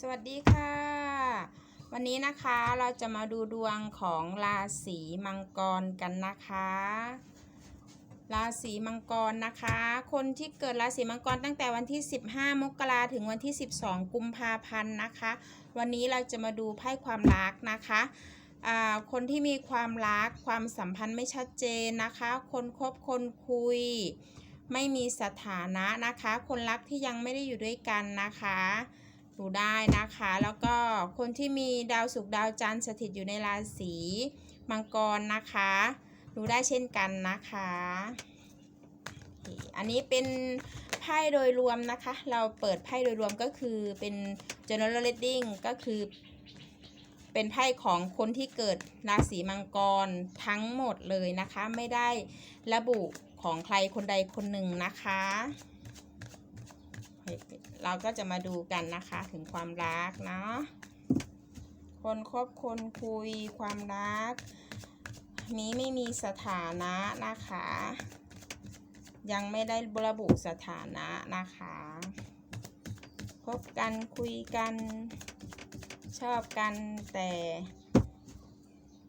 สวัสดีค่ะ วันนี้นะคะเราจะมาดูดวงของราศีมังกรกันนะคะ ราศีมังกรนะคะ คนที่เกิดราศีมังกรตั้งแต่วันที่ 15 มกราถึงวันที่ 12 กุมภาพันธ์นะคะ วันนี้เราจะมาดูไพ่ความรักนะคะคนที่มีความรักความสัมพันธ์ไม่ชัดเจนนะคะ คนคบคนคุย ไม่มีสถานะนะคะ คนรักที่ยังไม่ได้อยู่ด้วยกันนะคะูได้นะคะ แล้วก็คนที่มีดาวศุกร์ดาวจันทร์สถิตอยู่ในราศีมังกรนะคะดูได้เช่นกันนะคะ อันนี้เป็นไพ่โดยรวมนะคะ เราเปิดไพ่โดยรวมก็คือเป็น general reading ก็คือ เป็นไพ่ของคนที่เกิดราศีมังกรทั้งหมดเลยนะคะ ไม่ได้ระบุของใครคนใดคนหนึ่งนะคะ เราก็จะมาดูกันนะคะถึงความรักเนาะคนคบคนคุยความรัก นี้ไม่มีสถานะนะคะ ยังไม่ได้ระบุสถานะนะคะคบกันคุยกันชอบกันแต่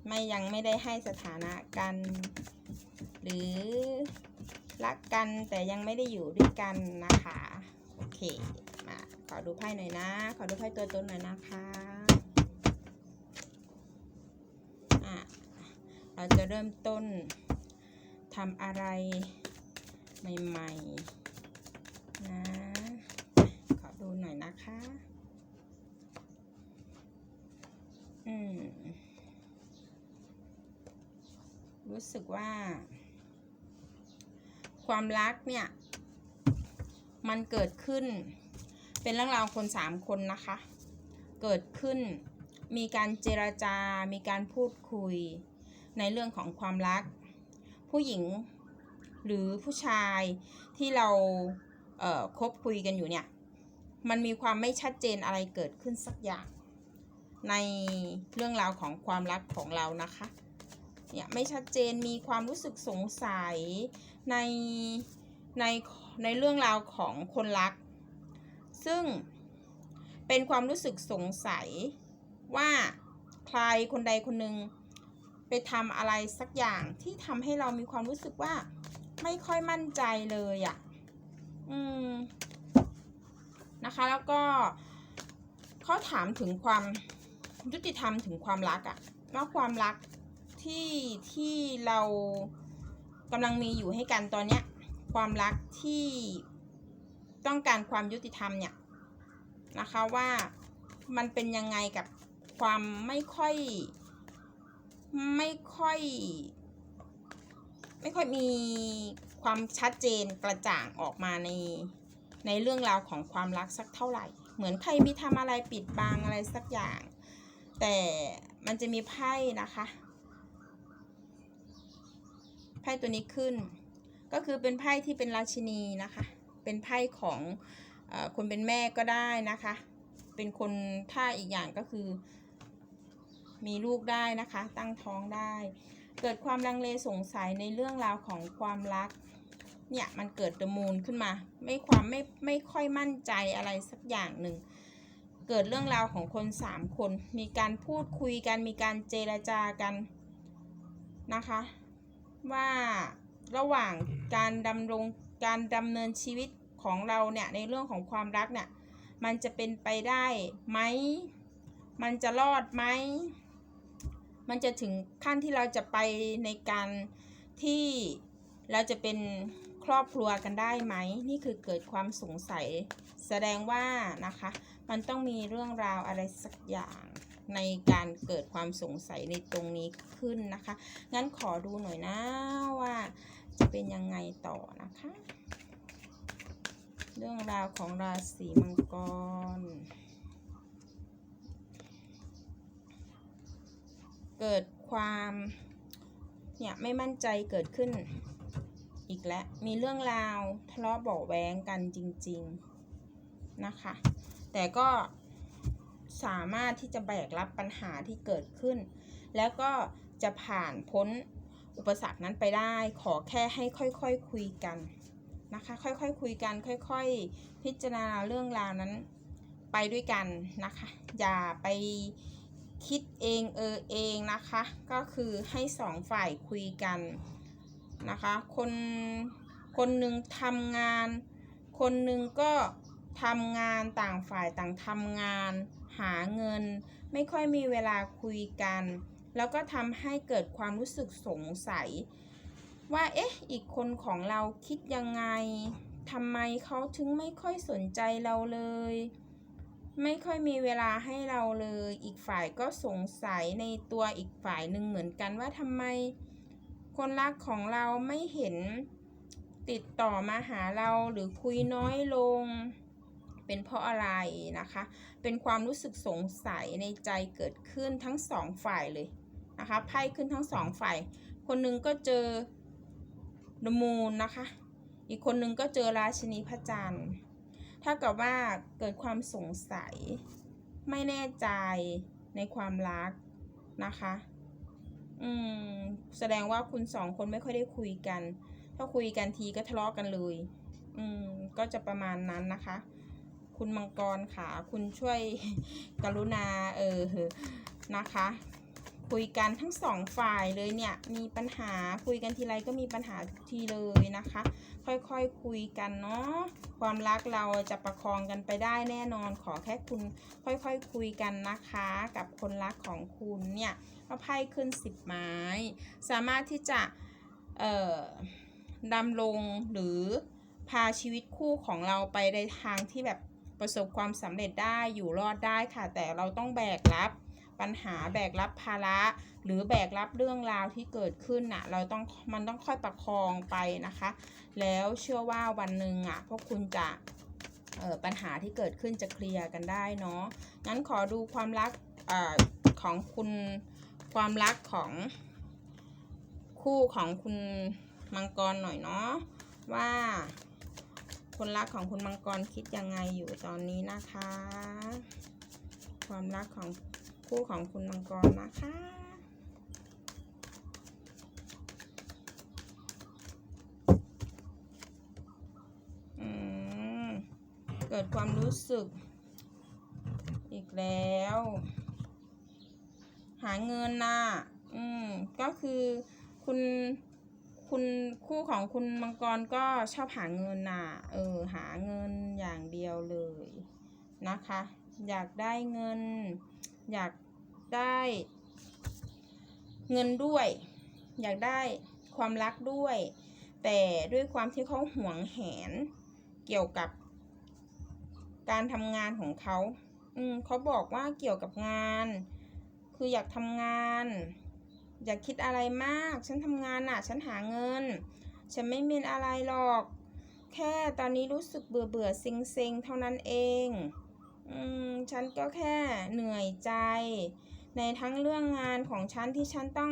ไม่ยังไม่ได้ให้สถานะกัน หรือรักกันแต่ยังไม่ได้อยู่ด้วยกันนะคะ โอเค อดูไพ่หน่อยนะ ขอดูไพ่ตัวตนหน่อยนะคะอะเราจะเริ่มต้นทำอะไรใหม่ๆนะขอดูหน่อยนะคะ อืม รู้สึกว่า ความรักเนี่ย มันเกิดขึ้น เป็นเรื่องราวคนสามคนนะคะ เกิดขึ้นมีการเจรจา มีการพูดคุยในเรื่องของความรัก ผู้หญิงหรือผู้ชายที่เราเคบคุยกันอยู่เนี่ย มันมีความไม่ชัดเจนอะไรเกิดขึ้นสักอย่าง ในเรื่องราวของความรักของเรานะคะเนี่ยไม่ชัดเจนมีความรู้สึกสงสัยในในในเรื่องราวของคนรัก ซึ่งเป็นความรู้สึกสงสัยว่าใครคนใดคนหนึ่งไปทำอะไรสักอย่างที่ทำให้เรามีความรู้สึกว่าไม่ค่อยมั่นใจเลยอะ่ะ อืม นะคะ แล้วก็เขาถามถึงความยุติธรรมถึงความรักอะว่าความรักที่ที่เรากำลังมีอยู่ให้กันตอนเนี้ย ความรักที่ ต้องการความยุติธรรมเนี่ยนะคะว่ามันเป็นยังไงกับความไม่ค่อยไม่ค่อย ไม่ค่อยมีความชัดเจนกระจ่างออกมาในในเรื่องราวของความรักสักเท่าไหร่ เหมือนใครมีทำอะไรปิดบังอะไรสักอย่าง แต่มันจะมีไพ่นะคะไพ่ตัวนี้ขึ้น ก็คือเป็นไพ่ที่เป็นราชินีนะคะ เป็นไพ่ของอคนเป็นแม่ก็ได้นะคะ เป็นคนถ้าอีกอย่างก็คือ มีลูกได้นะคะ ตั้งท้องได้ เกิดความลังเลสงสัยในเรื่องราวของความรัก เนี่ยมันเกิดเดมูนขึ้นมา ไม่ความไม่ไม่ค่อยมั่นใจอะไรสักอย่างหนึ่งเกิดเรื่องราวของคนสามคน มีการพูดคุยกัน มีการเจรจากันนะคะ ว่าระหว่างการดำรง การดำเนินชีวิตของเราเนี่ยในเรื่องของความรักเนี่ยมันจะเป็นไปได้ไหม มันจะรอดไหม มันจะถึงขั้นที่เราจะไปในการที่เราจะเป็นครอบครัวกันได้ไหม นี่คือเกิดความสงสัย แสดงว่านะคะ มันต้องมีเรื่องราวอะไรสักอย่างในการเกิดความสงสัยในตรงนี้ขึ้นนะคะ งั้นขอดูหน่อยนะว่า จะเป็นยังไงต่อนะคะ เรื่องราวของราศีมังกร เกิดความเนี่ยไม่มั่นใจเกิดขึ้นอีกแล้วมีเรื่องราวทะเลาะเบาะแว้งกันจริง ๆนะคะ แต่ก็สามารถที่จะแบกรับปัญหาที่เกิดขึ้น แล้วก็จะผ่านพ้น อุปสรรคนั้นไปได้ ขอแค่ให้ค่อยๆคคุยกันนะคะ ค่อยๆคคุยกัน ค่อย ๆ พิจารณาเรื่องราวนั้นไปด้วยกันนะคะ อย่าไปคิดเองเออเองนะคะ ก็คือให้สองฝ่ายคุยกันนะคะ คนคนหนึ่งทำงาน คนหนึ่งก็ทำงานต่างฝ่ายต่างทำงาน หาเงิน ไม่ค่อยมีเวลาคุยกัน แล้วก็ทำให้เกิดความรู้สึกสงสัย ว่าเอ๊ะ อีกคนของเราคิดยังไงทำไมเขาถึงไม่ค่อยสนใจเราเลย ไม่ค่อยมีเวลาให้เราเลย อีกฝ่ายก็สงสัยในตัวอีกฝ่ายหนึ่งเหมือนกันว่าทำไม คนรักของเราไม่เห็นติดต่อมาหาเราหรือคุยน้อยลง เป็นเพราะอะไรนะคะ เป็นความรู้สึกสงสัยในใจเกิดขึ้นทั้งสองฝ่ายเลย นะคะไพ่ขึ้นทั้งสองฝ่ายคนหนึ่งก็เจอ the moon นะคะ อีกคนหนึ่งก็เจอราชินีพระจันทร์ถ้ากับว่าเกิดความสงสัย ไม่แน่ใจในความรักนะคะ อืม แสดงว่าคุณสองคนไม่ค่อยได้คุยกัน ถ้าคุยกันทีก็ทะเลาะกันเลย อืม ก็จะประมาณนั้นนะคะ คุณมังกรค่ะ คุณช่วยกรุณา เออ นะคะ คุยกันทั้งสองฝ่ายเลยเนี่ยมีปัญหาคุยกันทีไรก็มีปัญหาทุกทีเลยนะคะ ค่อยๆคคุยกันเนาะความรักเราจะประคองกันไปได้แน่นอนขอแค่คุณค่อยๆคคุยกันนะคะ กับคนรักของคุณเนี่ยก็ไพ่ขึ้นสิบไม้ สามารถที่จะเอ่อดำรงหรือพาชีวิตคู่ของเราไปในทางที่แบบประสบความสำเร็จได้อยู่รอดได้ค่ะ แต่เราต้องแบกรับ ปัญหาแบกรับภาระ หรือแบกรับเรื่องราวที่เกิดขึ้นน่ะเราต้องมันต้องค่อยประคองไปนะคะ แล้วเชื่อว่าวันหนึ่งอะพวกคุณจะปัญหาที่เกิดขึ้นจะเคลียร์กันได้เนาะงั้นขอดูความรักอของคุณความรักของคู่ของคุณมังกรหน่อยเนาะว่าคนรักของคุณมังกรคิดยังไงอยู่ตอนนี้นะคะ ความรักของ คู่ของคุณมังกรนะคะอืมเกิดความรู้สึก อีกแล้ว หาเงินน่ะ อืม ก็คือคุณคุณคู่ของคุณมังกรก็ชอบหาเงินน่ะ เออ หาเงินอย่างเดียวเลยนะคะ อยากได้เงิน อยาก ได้ เงินด้วย อยากได้ความรักด้วย แต่ด้วยความที่เขาหวงแหน เกี่ยวกับ การทำงานของเขาอืมเขาบอกว่าเกี่ยวกับงาน คืออยากทำงาน อย่าคิดอะไรมาก ฉันทำงานน่ะ ฉันหาเงิน ฉันไม่มีอะไรหรอก แค่ตอนนี้รู้สึกเบื่อเบื่อเซ็งเซ็งเท่านั้นเอง อืม ฉันก็แค่เหนื่อยใจ ในทั้งเรื่องงานของฉันที่ฉันต้อง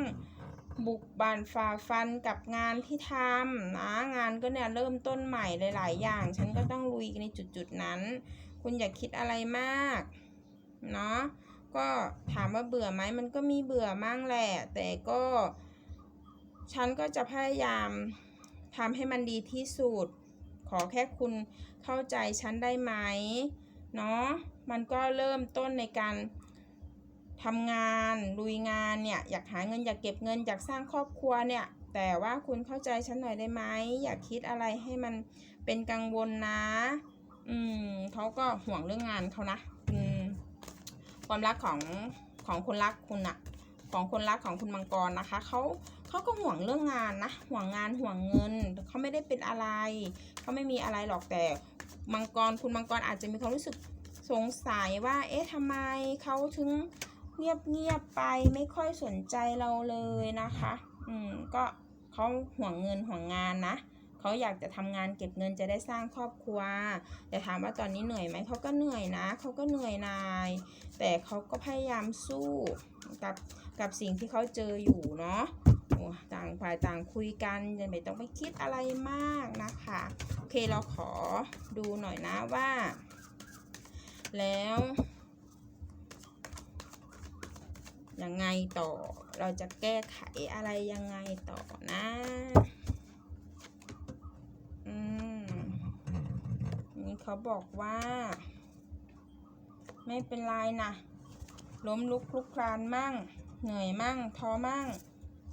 บุกบั่นฝ่าฟันกับงานที่ทำนะงานก็เนี่ยเริ่มต้นใหม่หลาย ๆ อย่าง ฉันก็ต้องลุยในจุดๆนั้น คุณอย่าคิดอะไรมากเนาะก็ถามว่าเบื่อไหมมันก็มีเบื่อมั่งแหละ แต่ก็ ฉันก็จะพยายามทำให้มันดีที่สุด ขอแค่คุณเข้าใจฉันได้ไหมเนาะมันก็เริ่มต้นในการ ทำงานลุยงานเนี่ยอยากหาเงินอยากเก็บเงินอยากสร้างครอบครัวเนี่ยแต่ว่าคุณเข้าใจฉันหน่อยได้ไหมอยากคิดอะไรให้มันเป็นกังวลนะ อืมเขาก็ห่วงเรื่องงานเขานะอืมความรักของของคนรักคุณอะของคนรักของคุณมังกรนะคะเขาเขาก็ห่วงเรื่องงานนะห่วงงานห่วงเงินเขาไม่ได้เป็นอะไรเขาไม่มีอะไรหรอกแต่มังกรคุณมังกรอาจจะมีความรู้สึกสงสัยว่า เอ๊ะทำไมเขาถึง เงียบเงียบๆไปไม่ค่อยสนใจเราเลยนะคะ อืมก็เขาห่วงเงินห่วงงานนะเขาอยากจะทำงานเก็บเงินจะได้สร้างครอบครัว แต่ถามว่าตอนนี้เหนื่อยไหมเขาก็เหนื่อยนะเขาก็เหนื่อยนาย แต่เขาก็พยายามสู้กับกับสิ่งที่เขาเจออยู่เนาะต่างฝ่ายต่างคุยกันย่าไม่ต้องไปคิดอะไรมากนะคะโอเคเราขอดูหน่อยนะว่า แล้ว ยังไงต่อ เราจะแก้ไขอะไรยังไงต่อนะอืมนี่เขาบอกว่า ไม่เป็นไรนะล้มลุกคลุกคลานมั่ง เหนื่อยมั่งท้อมั่ง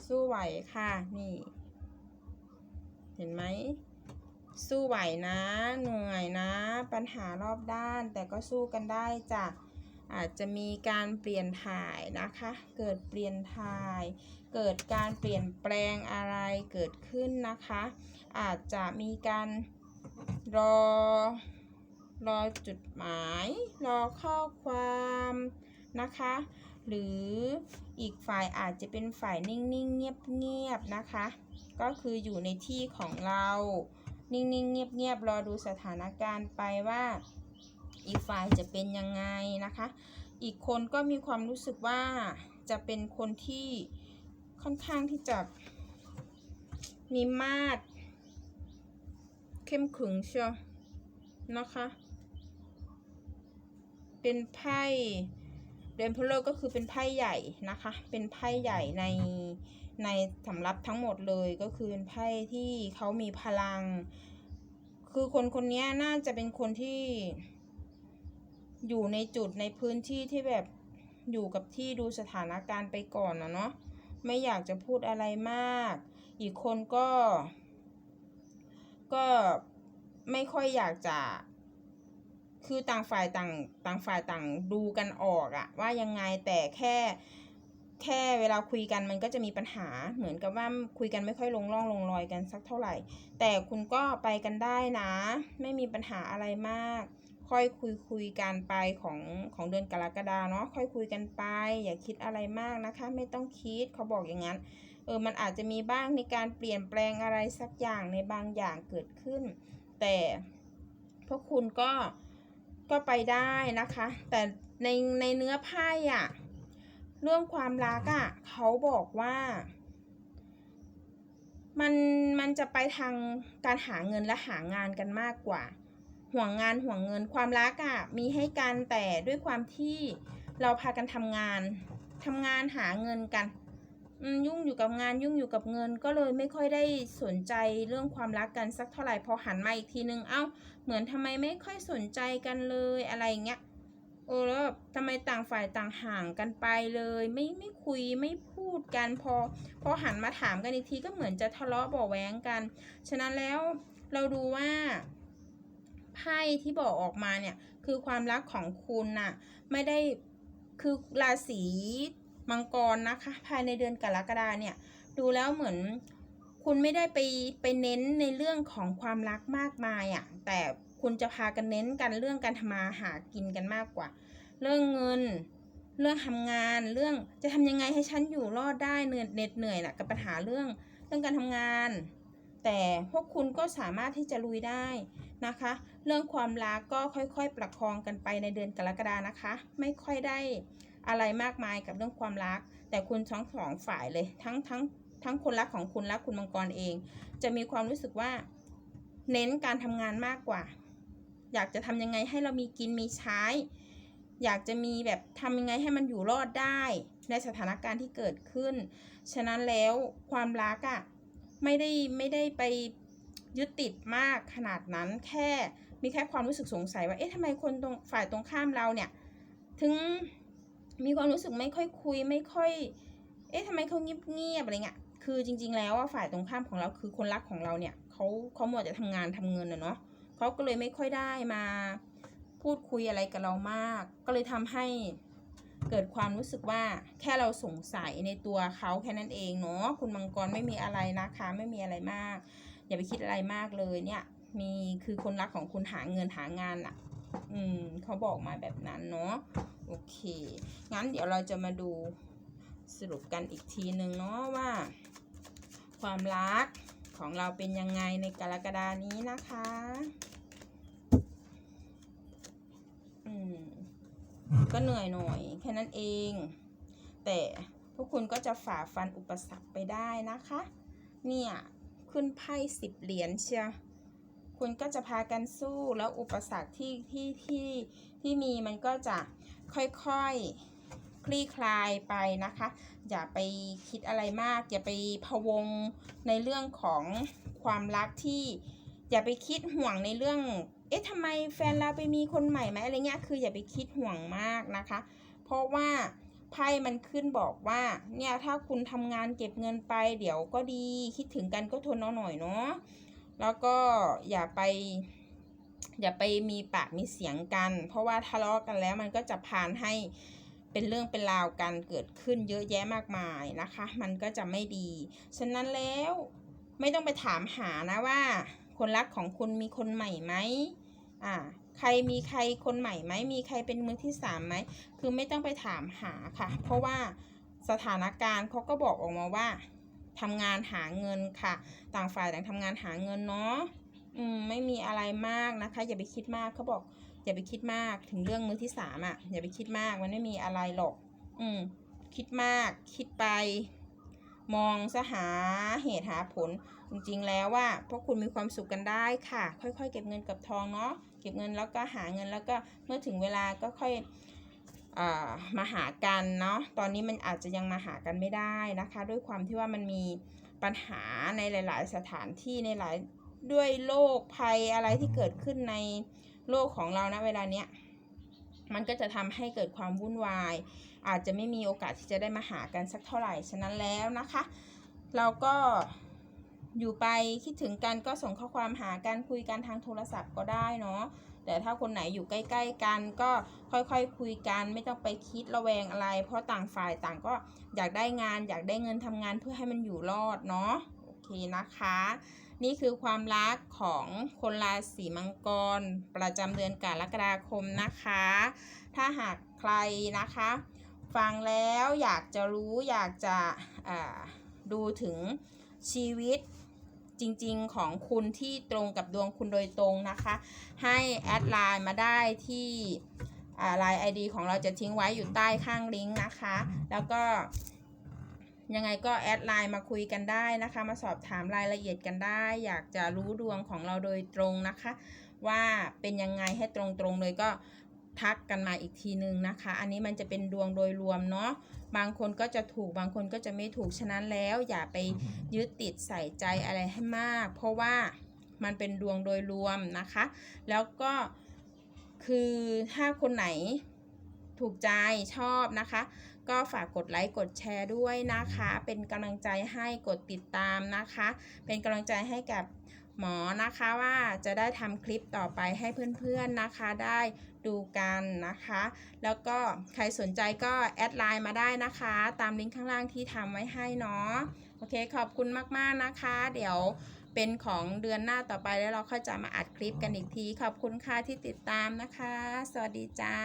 สู้ไหวค่ะนี่ เห็นไหมสู้ไหวนะ เหนื่อยนะ ปัญหารอบด้านแต่ก็สู้กันได้จ้ะ อาจจะมีการเปลี่ยนถ่ายนะคะ เกิดเปลี่ยนถ่าย เกิดการเปลี่ยนแปลงอะไรเกิดขึ้นนะคะ อาจจะมีการรอ รอจุดหมาย รอข้อความนะคะ หรืออีกฝ่ายอาจจะเป็นฝ่ายนิ่งๆ เงียบๆ นะคะ ก็คืออยู่ในที่ของเรา นิ่งๆ เงียบๆ รอดูสถานการณ์ไปว่า อีกฝ่ายจะเป็นยังไงนะคะ อีกคนก็มีความรู้สึกว่าจะเป็นคนที่ค่อนข้างที่จะมีมาดเข้มขึงเชียวนะคะ เป็นไพ่เดนพลเลอร์ก็คือเป็นไพ่ใหญ่นะคะ เป็นไพ่ใหญ่ในในสำรับทั้งหมดเลยก็คือเป็นไพ่ที่เขามีพลัง คือคนคนนี้น่าจะเป็นคนที่ อยู่ในจุดในพื้นที่ที่แบบอยู่กับที่ดูสถานการณ์ไปก่อนนะเนาะไม่อยากจะพูดอะไรมาก อีกคนก็ ก็ไม่ค่อยอยากจะ คือต่างฝ่ายต่างต่างฝ่ายต่างดูกันออกอะว่ายังไงแต่แค่แค่เวลาคุยกันมันก็จะมีปัญหาเหมือนกับว่าคุยกันไม่ค่อยลงร่องลงรอยกันสักเท่าไหร่ แต่คุณก็ไปกันได้นะ ไม่มีปัญหาอะไรมาก ค่อยคุยคุยกันไปของของเดือนกรกฎาเนาะค่อยคุยกันไป อย่าคิดอะไรมากนะคะ ไม่ต้องคิดเขาบอกอย่างนั้นเออมันอาจจะมีบ้างในการเปลี่ยนแปลงอะไรสักอย่างในบางอย่างเกิดขึ้น แต่พวกคุณก็ก็ไปได้นะคะ แต่ในในเนื้อไพ่อะเรื่องความรักอะเขาบอกว่ามันมันจะไปทางการหาเงินและหางานกันมากกว่า ห่วงงานห่วงเงินความรักอะ่ะมีให้กันแต่ด้วยความที่เราพากันทำงานทำงานหาเงินกันยุ่งอยู่กับงานยุ่งอยู่กับเงินก็เลยไม่ค่อยได้สนใจเรื่องความรักกันสักเท่าไหร่พอหันมาอีกทีนึงเอ้า เหมือนทำไมไม่ค่อยสนใจกันเลยอะไรเงี้ยเออแล้วทำไมต่างฝ่ายต่างห่างกันไปเลย ไม่ไม่คุยไม่พูดกันพอ พอหันมาถามกันอีกทีก็เหมือนจะทะเลาะบาะแว้งกัน ฉะนั้นแล้วเราดูว่า ไพ่ที่บอกออกมาเนี่ยคือความรักของคุณน่ะไม่ได้คือราศีมังกรนะคะภายในเดือนกรกฎาเนี่ยดูแล้วเหมือนคุณไม่ได้ไปไปเน้นในเรื่องของความรักมากมายอะ่ะแต่คุณจะพากันเน้นกันเรื่องการทำมาหากินกันมากกว่า เรื่องเงิน เรื่องทำงานเรื่องจะทำยังไงให้ฉันอยู่รอดได้เหนื่อยเหน็ดเหนื่อยน่ะกับปัญหาเรื่องเรื่องการทำงาน แต่พวกคุณก็สามารถที่จะลุยได้นะคะ เรื่องความรักก็ค่อยๆ ประคองกันไปในเดือนกรกฎานะคะ ไม่ค่อยได้อะไรมากมายกับเรื่องความรัก แต่คุณทั้งสองฝ่ายเลย ทั้งทั้งทั้งคนรักของคุณและคุณมังกรเอง จะมีความรู้สึกว่า เน้นการทำงานมากกว่า อยากจะทำยังไงให้เรามีกินมีใช้ อยากจะมีแบบทำยังไงให้มันอยู่รอดได้ ในสถานการณ์ที่เกิดขึ้น ฉะนั้นแล้วความรักอะ่ะ ไม่ได้ไม่ได้ไปยึดติดมากขนาดนั้นแค่มีแค่ความรู้สึกสงสัยว่าเอ๊ะทำไมคนตรงฝ่ายตรงข้ามเราเนี่ยถึงมีความรู้สึกไม่ค่อยคุยไม่ค่อย เอ๊ะทำไมเขาเงียบเงียบอะไรเงี้ยคือจริง ๆ แล้วว่าฝ่ายตรงข้ามของเราคือคนรักของเราเนี่ยเขาเขาหมดจะทำงานทำเงินอะเนาะเขาก็เลยไม่ค่อยได้มาพูดคุยอะไรกับเรามาก ก็เลยทำให้ เกิดความรู้สึกว่าแค่เราสงสัยในตัวเขาแค่นั้นเองเนาะคุณมังกรไม่มีอะไรนะคะ ไม่มีอะไรมาก อย่าไปคิดอะไรมากเลยเนี่ย มีคือคนรักของคุณหาเงินหางานอะ่ะ อืมเขาบอกมาแบบนั้นเนาะโอเค งั้นเดี๋ยวเราจะมาดูสรุปกันอีกทีหนึ่งเนาะว่า ความรักของเราเป็นยังไงในกรกฎานี้นะคะ อืม ก็เหนื่อยหน่อย แค่นั้นเอง แต่พวกคุณก็จะฝ่าฟันอุปสรรคไปได้นะคะ เนี่ยขึ้นไพ่สิบเหรียญเชียวคุณก็จะพากันสู้แล้วอุปสรรคที่ที่ที่ที่มีมันก็จะค่อยๆ คลี่คลายไปนะคะ อย่าไปคิดอะไรมาก อย่าไปพะวงในเรื่องของความรักที่ อย่าไปคิดห่วงในเรื่อง เอ๊ะทำไมแฟนเราไปมีคนใหม่ไหมอะไรเงี้ย คืออย่าไปคิดห่วงมากนะคะ เพราะว่าไพ่มันขึ้นบอกว่า เนี่ยถ้าคุณทำงานเก็บเงินไป เดี๋ยวก็ดี คิดถึงกันก็ทนเอาหน่อยเนาะ แล้วก็อย่าไป อย่าไปมีปากมีเสียงกัน เพราะว่าทะเลาะกันแล้วมันก็จะพานให้เป็นเรื่องเป็นราวกันเกิดขึ้นเยอะแยะมากมายนะคะ มันก็จะไม่ดี ฉะนั้นแล้วไม่ต้องไปถามหานะว่า คนรักของคุณมีคนใหม่ไหมอ่าใครมีใครคนใหม่ไหมมีใครเป็นมือที่สามไหมคือไม่ต้องไปถามหาค่ะ เพราะว่าสถานการณ์เขาก็บอกออกมาว่าทำงานหาเงินค่ะ ต่างฝ่ายต่างทำงานหาเงินเนาะอืมไม่มีอะไรมากนะคะ อย่าไปคิดมากเขาบอก อย่าไปคิดมากถึงเรื่องมือที่สามอะอย่าไปคิดมากมันไม่มีอะไรหรอก อืมคิดมากคิดไป มองซะหาเหตุหาผล จริงๆแล้วว่าพวกคุณมีความสุขกันได้ค่ะ ค่อยๆ เก็บเงินกับทองเนาะเก็บเงินแล้วก็หาเงินแล้วก็เมื่อถึงเวลาก็ค่อยอ่ามาหากันเนาะตอนนี้มันอาจจะยังมาหากันไม่ได้นะคะ ด้วยความที่ว่ามันมีปัญหาในหลาย ๆ สถานที่ในหลายด้วยโรคภัยอะไรที่เกิดขึ้นในโลกของเรานะเวลาเนี้ย มันก็จะทำให้เกิดความวุ่นวาย อาจจะไม่มีโอกาสที่จะได้มาหากันสักเท่าไหร่ ฉะนั้นแล้วนะคะ เราก็อยู่ไปคิดถึงกันก็ส่งข้อความหากันคุยกันทางโทรศัพท์ก็ได้เนาะแต่ถ้าคนไหนอยู่ใกล้ ๆ กันก็ค่อยๆคคุยกันไม่ต้องไปคิดระแวงอะไร เพราะต่างฝ่ายต่างก็อยากได้งาน อยากได้เงินทำงานเพื่อให้มันอยู่รอดเนาะโอเคนะคะ นี่คือความรักของคนราศีมังกร ประจำเดือนกรกฎาคมนะคะ ถ้าหากใครนะคะ ฟังแล้วอยากจะรู้อยากจะดูถึงชีวิตจริงๆของคุณที่ตรงกับดวงคุณโดยตรงนะคะ ให้แอดไลน์มาได้ที่ไลน์ ID ของเราจะทิ้งไว้อยู่ใต้ข้างลิงก์นะคะ แล้วก็ ยังไงก็แอดไลน์มาคุยกันได้นะคะ มาสอบถามรายละเอียดกันได้ อยากจะรู้ดวงของเราโดยตรงนะคะ ว่าเป็นยังไงให้ตรงๆเลยก็ทักกันมาอีกทีนึงนะคะ อันนี้มันจะเป็นดวงโดยรวมเนาะ บางคนก็จะถูก บางคนก็จะไม่ถูก ฉะนั้นแล้ว อย่าไปยึดติดใส่ใจอะไรให้มาก เพราะว่ามันเป็นดวงโดยรวมนะคะ แล้วก็คือถ้าคนไหนถูกใจชอบนะคะ ก็ฝากกดไลค์กดแชร์ด้วยนะคะ เป็นกำลังใจให้กดติดตามนะคะ เป็นกำลังใจให้กับหมอนะคะว่าจะได้ทำคลิปต่อไปให้เพื่อนๆนะคะ ได้ดูกันนะคะ แล้วก็ใครสนใจก็แอดไลน์มาได้นะคะ ตามลิงก์ข้างล่างที่ทำไว้ให้เนาะโอเคขอบคุณมากๆนะคะ เดี๋ยวเป็นของเดือนหน้าต่อไปแล้วเราค่อยจะมาอัดคลิปกันอีกที ขอบคุณค่ะที่ติดตามนะคะ สวัสดีจ้า